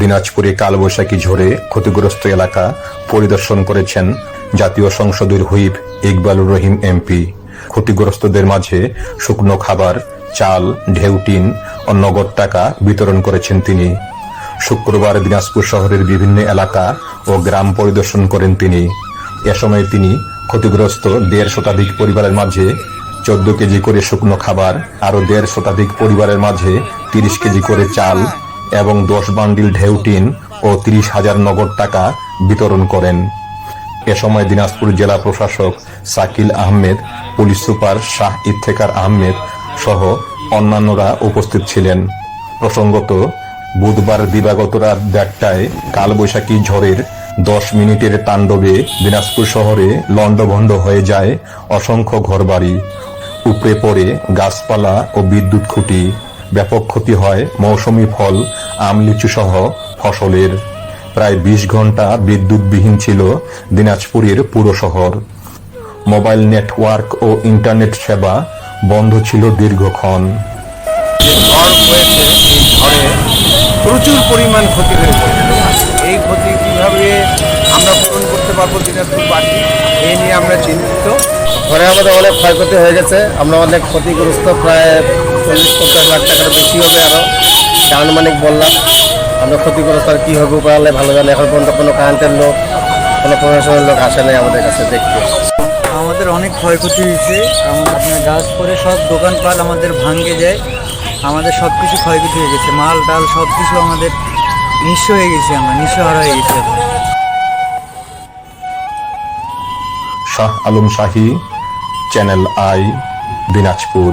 দিনাজপুরে কালবৈশাখী ঝড়ে ক্ষতিগ্রস্ত এলাকা পরিদর্শন করেছেন জাতীয় সংসদের হুইপ ইকবালুর রহিম এমপি। ক্ষতিগ্রস্তদের মাঝে শুকনো খাবার, চাল ঢেউটিন ও নগদ টাকা বিতরণ করেছেন তিনি। শুক্রবার দিনাজপুর শহরের বিভিন্ন এলাকা ও গ্রাম পরিদর্শন করেন তিনি। এ সময় তিনি ক্ষতিগ্রস্ত দেড় শতাধিক পরিবারের মাঝে চোদ্দ কেজি করে শুকনো খাবার, আরও দেড় শতাধিক পরিবারের মাঝে তিরিশ কেজি করে চাল এবং দশ বান্ডিল ঢেউটিন ও তিরিশ হাজার নগদ টাকা বিতরণ করেন। এ সময় দিনাজপুর জেলা প্রশাসক সাকিল আহমেদ, পুলিশ সুপার শাহ ইফতেকার আহমেদ সহ অন্যান্যরা উপস্থিত ছিলেন। প্রসঙ্গত, বুধবার দিবাগত রাত দেড়টায় কালবৈশাখী ঝড়ের দশ মিনিটের তাণ্ডবে দিনাজপুর শহরে লণ্ডভণ্ড হয়ে যায় অসংখ্য ঘরবাড়ি। উপড়ে পড়ে গাছপালা ও বিদ্যুৎ খুঁটি। ব্যাপক ক্ষতি হয় মৌসুমি ফল আম লিচু সহ ফসলের। প্রায় বিশ ঘণ্টা বিদ্যুৎবিহীন ছিল দিনাজপুরের পুরো শহর। মোবাইল নেটওয়ার্ক ও ইন্টারনেট সেবা বন্ধ ছিল দীর্ঘক্ষণ। যে ঝড় হয়েছে এই ঝড়ে প্রচুর পরিমাণ ক্ষতি হয়েছে এই ক্ষতি কীভাবে আমরা পূরণ করতে পারব দিনাজপুরবাসী এই নিয়ে আমরা চিন্তিত। ঘরে আমাদের অনেক ক্ষয়ক্ষতি হয়ে গেছে। আমরা অনেক ক্ষতিগ্রস্ত প্রায় চল্লিশ পঞ্চাশ লাখ টাকার বেশি হবে আরও আনুমানিক বললাম আমরা ক্ষতিগ্রস্ত আর কী হবে উপায় ভালো জানে এখন পর্যন্ত কোনো কারেন্টের লোক কোনো প্রশাসনের লোক আসে নাই আমাদের কাছে দেখতে। আমাদের অনেক ক্ষয়ক্ষতি হয়েছে আমাদের আপনার গাছ পরে সব দোকানপাট আমাদের ভাঙ্গে যায় আমাদের সব কিছু ক্ষয়ক্ষতি হয়ে গেছে মাল ডাল সব কিছু আমাদের নিঃস্ব হয়ে গেছে আমরা নিঃস্বহারা হয়ে গেছি। Shah Alam Shahi channel I Dinajpur.